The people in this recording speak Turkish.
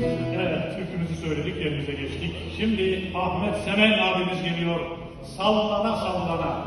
Evet, türkümüzü söyledik, yerimize geçtik. Şimdi Ahmet Semen abimiz geliyor. Sallana sallana.